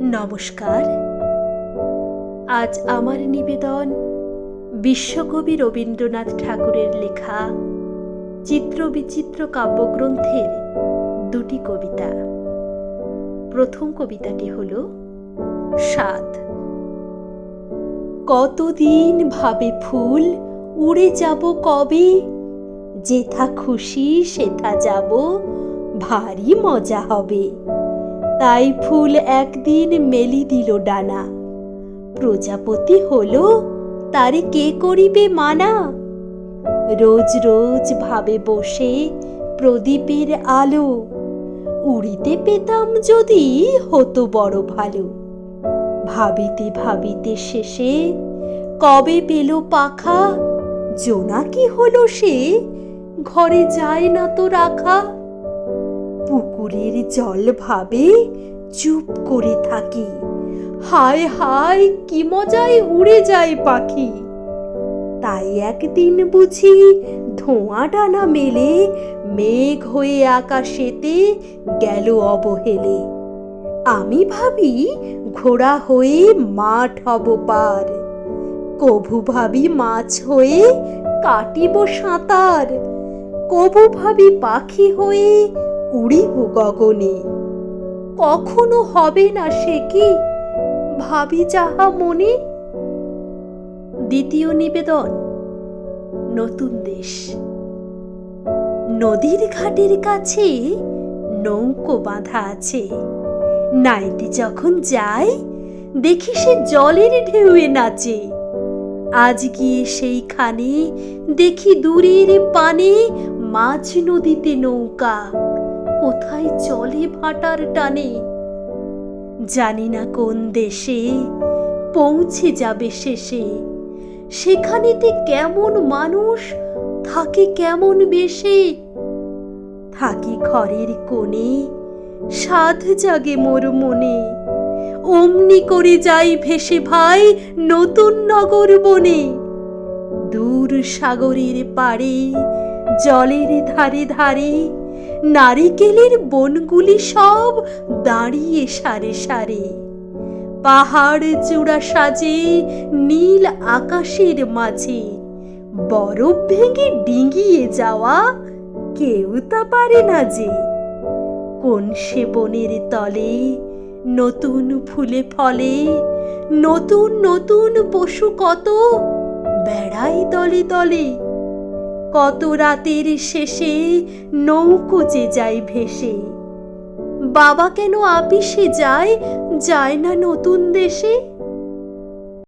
নমস্কার। আজ আমার নিবেদন বিশ্বকবি রবীন্দ্রনাথ ঠাকুরের লেখা চিত্রবিচিত্র কাব্যগ্রন্থের দুটি কবিতা। প্রথম কবিতাটি হল সাত কতদিন ভাবে ফুল উড়ে যাব কবে? যেথা খুশি, সেথা যাব, ভারী মজা হবে। তাই ফুল একদিন মেলি দিল ডানা। প্রজাপতি হলো, তারে কে করিবে মানা? রোজ রোজ ভাবে বসে প্রদীপের আলো। উড়িতে পেতাম যদি হতো বড় ভালো। ভাবিতে ভাবিতে শেষে কবে পেল পাখা? জোনাকি হলো সে, ঘরে যায় না তো রাখা। পুকুরের জল ভাবে চুপ করে থাকি। হায় হায়, কি মজায় উড়ে যায় পাখি। তাই একদিন বুঝি ধোঁয়া ডানা মেলে মেঘ হয়ে আকাশেতে গেল অবহেলে। আমি ভাবি ঘোড়া হয়ে মাঠ হব পার। কভু ভাবি মাছ হয়ে কাটিব সাঁতার। কবু ভাবি পাখি হয়ে উড়িব গগনে। কখনো হবে না সে কি? ভাবি যাহা মনে। দ্বিতীয় নিবেদন, নতুন দেশ। নদীর ঘাটের কাছে নৌকো বাঁধা আছে। নাইতে যখন যায়, দেখি সে জলের ঢেউয়ে নাচে। আজ গিয়ে সেইখানে দেখি দূরের পানে মাঝ নদীতে নৌকা। কোথায় চলে ভাটার টানে? জানি না কোন দেশে পৌঁছে যাবে শেষে। সেখানেতে কেমন মানুষ, থাকে কেমন বেশে? থাকি ঘরের কোণে সাধ জাগে মোর মনে। অমনি করে যাই ভেসে ভাই নতুন নগর বনে। দূর সাগরের পাড়ে, জলের ধারে ধারে নারিকেলের বনগুলি সব দাঁড়িয়ে সারে সারে। পাহাড় চূড়া সাজে নীল আকাশের মাঝে। বরফ ভেঙে ডিঙিয়ে যাওয়া কেউ তা পারে না যে। কোন সে বনের তলে নতুন ফুলে ফলে, নতুন নতুন পশু কত বেড়াই দলে দলে কত রাতের শেষে নৌকো যে যায় ভেসে। বাবা কেন আপিসে যায় যায় না নতুন দেশে?